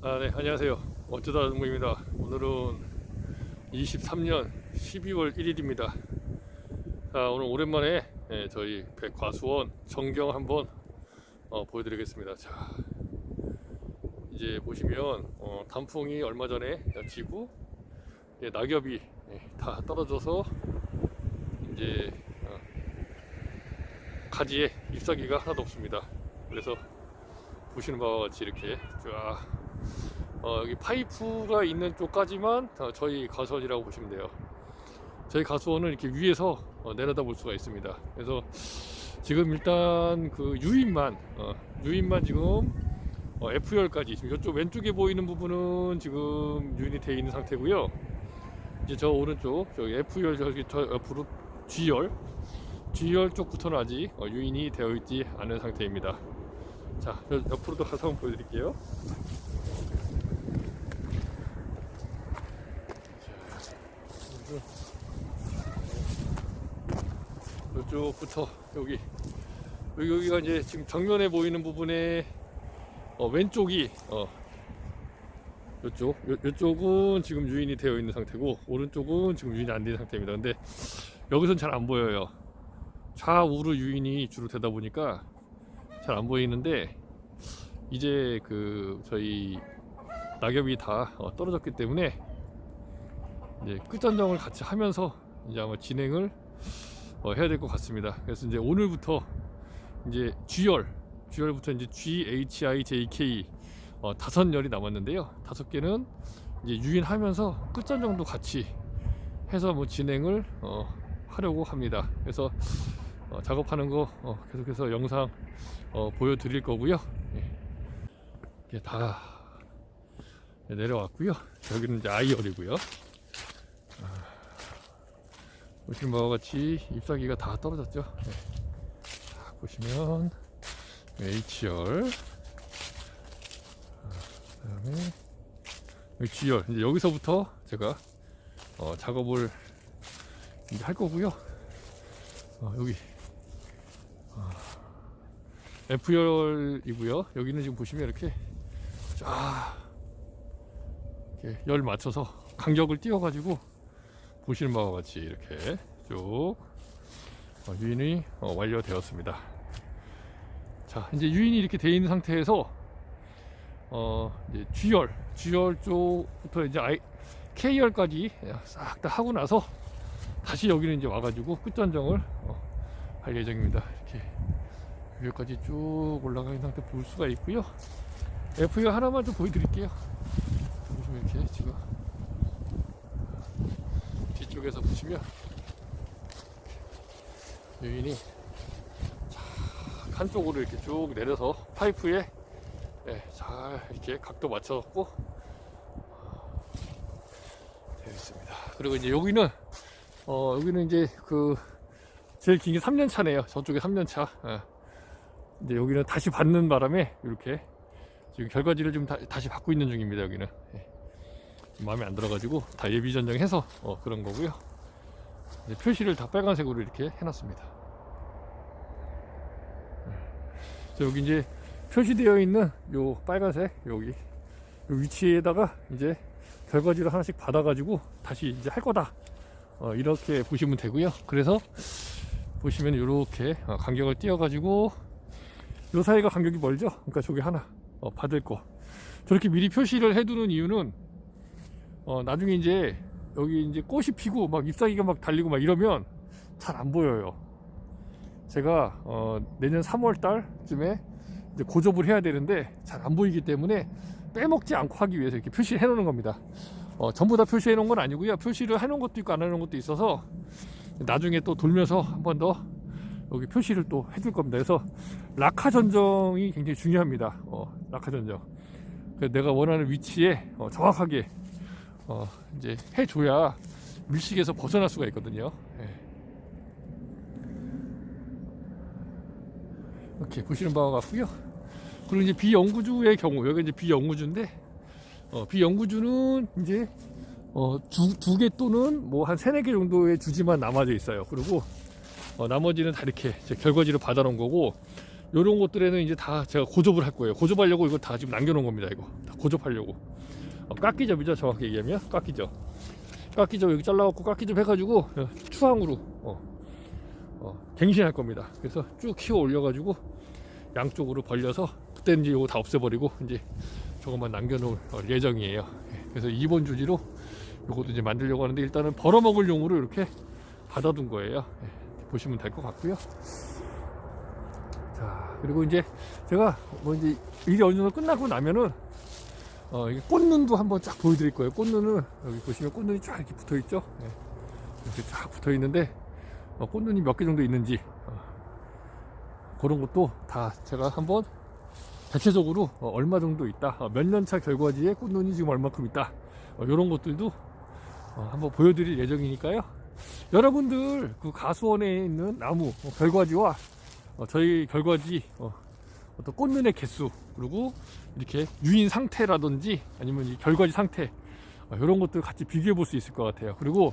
아, 네, 안녕하세요. 어쩌다 농부입니다. 오늘은 23년 12월 1일입니다. 자, 오늘 오랜만에 예, 저희 백과수원 정경 한번 어, 보여드리겠습니다. 자, 이제 보시면 어, 단풍이 얼마 전에 지고 예, 낙엽이 예, 다 떨어져서 이제 어, 가지에 잎사귀가 하나도 없습니다. 그래서 보시는 바와 같이 이렇게 쫙 어, 여기 파이프가 있는 쪽까지만 어, 저희 가수원이라고 보시면 돼요. 저희 가수원은 이렇게 위에서 어, 내려다 볼 수가 있습니다. 그래서 지금 일단 그 유인만 어, 유인만 지금 어, F열까지 지금 이쪽 왼쪽에 보이는 부분은 지금 유인이 되어 있는 상태고요. 이제 저 오른쪽 저기 F열 저기 저 옆으로 G열 G열 쪽부터는 아직 어, 유인이 되어 있지 않은 상태입니다. 자, 저 옆으로도 가서 한번 보여드릴게요. 이쪽부터 여기 여기 여기가 이제 지금 정면에 보이는 부분에 어, 왼쪽이 어, 이쪽 요, 요쪽은 지금 유인이 되어 있는 상태고 오른쪽은 지금 유인이 안 된 상태입니다. 근데 여기선 잘 안 보여요. 좌우로 유인이 주로 되다 보니까 잘 안 보이는데 이제 그 저희 낙엽이 다 어, 떨어졌기 때문에 이제 끝전정을 같이 하면서 이제 아마 진행을 어, 해야 될 것 같습니다. 그래서 이제 오늘부터 이제 G열, G열부터 이제 G, H, I, J, K 어, 다섯 열이 남았는데요. 다섯 개는 이제 유인하면서 끝전정도 같이 해서 뭐 진행을 어, 하려고 합니다. 그래서 어, 작업하는 거 어, 계속해서 영상 어, 보여드릴 거고요. 예. 다 내려왔고요. 여기는 이제 아이열이고요. 아, 보시는 바와 같이 잎사귀가 다 떨어졌죠. 네. 자, 보시면 H열, 아, 그다음에 G열. 이제 여기서부터 제가 어, 작업을 이제 할 거고요. 어, 여기 F열이고요. 여기는 지금 보시면 이렇게 쫙 이렇게 열 맞춰서 간격을 띄워가지고 보시는 같이 이렇게 쭉 어, 유인이 어, 완료되었습니다. 자, 이제 유인이 이렇게 되어 있는 상태에서 어, 이제 G열, G열 쪽부터 이제 I, K열까지 싹 다 하고 나서 다시 여기는 이제 와가지고 끝전정을 어, 할 예정입니다. 이렇게 여기까지 쭉 올라가 있는 상태 볼 수가 있고요. F열 하나만 좀 보여드릴게요. 보시면 이렇게 지금 뒤 쪽에서 보시면 유인이 쫙 한쪽으로 이렇게 쭉 내려서 파이프에 예, 잘 이렇게 각도 맞춰갖고 되어 있습니다. 그리고 이제 여기는 어 여기는 이제 그 제일 긴 게 3년 차네요. 저쪽에 3년 차. 예. 이제 여기는 다시 받는 바람에 이렇게 지금 결과지를 좀 다, 시 받고 있는 중입니다. 여기는 예. 좀 마음에 안 들어가지고 다 예비 전정해서 어, 그런 거고요. 표시를 다 빨간색으로 이렇게 해놨습니다. 예. 자, 여기 이제 표시되어 있는 요 빨간색 여기 요 위치에다가 이제 결과지를 하나씩 받아가지고 다시 이제 할 거다. 어, 이렇게 보시면 되고요. 그래서 보시면 이렇게 어, 간격을 띄워가지고 요 사이가 간격이 멀죠? 그러니까 저기 하나 어, 받을 거 저렇게 미리 표시를 해두는 이유는 어, 나중에 이제 여기 이제 꽃이 피고 막 잎사귀가 막 달리고 막 이러면 잘 안 보여요. 제가 어, 내년 3월 달쯤에 이제 고접을 해야 되는데 잘 안 보이기 때문에 빼먹지 않고 하기 위해서 이렇게 표시를 해놓는 겁니다. 어, 전부 다 표시해 놓은 건 아니고요. 표시를 해 놓은 것도 있고 안 해 놓은 것도 있어서 나중에 또 돌면서 한 번 더 여기 표시를 또 해줄 겁니다. 그래서 낙하 전정이 굉장히 중요합니다. 어, 낙하 전정. 내가 원하는 위치에 어, 정확하게 어, 이제 해줘야 밀식에서 벗어날 수가 있거든요. 예. 이렇게 보시는 바와 같고요. 그리고 이제 비연구주의 경우 여기 이제 비연구주인데 어, 비연구주는 이제 어, 두, 두개 또는 뭐 한 세네 개 정도의 주지만 남아져 있어요. 그리고 어, 나머지는 다 이렇게 결과지를 받아놓은 거고 요런 것들에는 이제 다 제가 고접을 할 거예요. 고접하려고 이거 다 지금 남겨놓은 겁니다. 이거 다 고접하려고. 어, 깎기접이죠. 정확히 얘기하면 깎기접. 깎기접 여기 잘라갖고 깎기접 해가지고 어, 추항으로 어, 어, 갱신할 겁니다. 그래서 쭉 키워 올려가지고 양쪽으로 벌려서 그때는 이제 이거 다 없애버리고 이제 저것만 남겨놓을 어, 예정이에요. 예, 그래서 2번 주지로 요것도 이제 만들려고 하는데 일단은 벌어먹을 용으로 이렇게 받아둔 거예요. 예, 보시면 될 것 같고요. 자 그리고 이제 제가 뭐 이제 일이 어느 정도 끝나고 나면은 어 이게 꽃눈도 한번 쫙 보여드릴 거예요. 꽃눈은 여기 보시면 꽃눈이 쫙 이렇게 붙어 있죠. 예, 이렇게 쫙 붙어 있는데 어, 꽃눈이 몇 개 정도 있는지 어, 그런 것도 다 제가 한번 대체적으로 어, 얼마 정도 있다, 몇년 차 결과지에 꽃눈이 지금 얼마큼 있다, 이런 것들도 어, 한번 보여드릴 예정이니까요. 여러분들 그 가수원에 있는 나무 어, 결과지와 어, 저희 결과지 어, 어떤 꽃눈의 개수 그리고 이렇게 유인 상태라든지 아니면 이 결과지 상태 이런 것들 같이 비교해 볼 수 있을 것 같아요. 그리고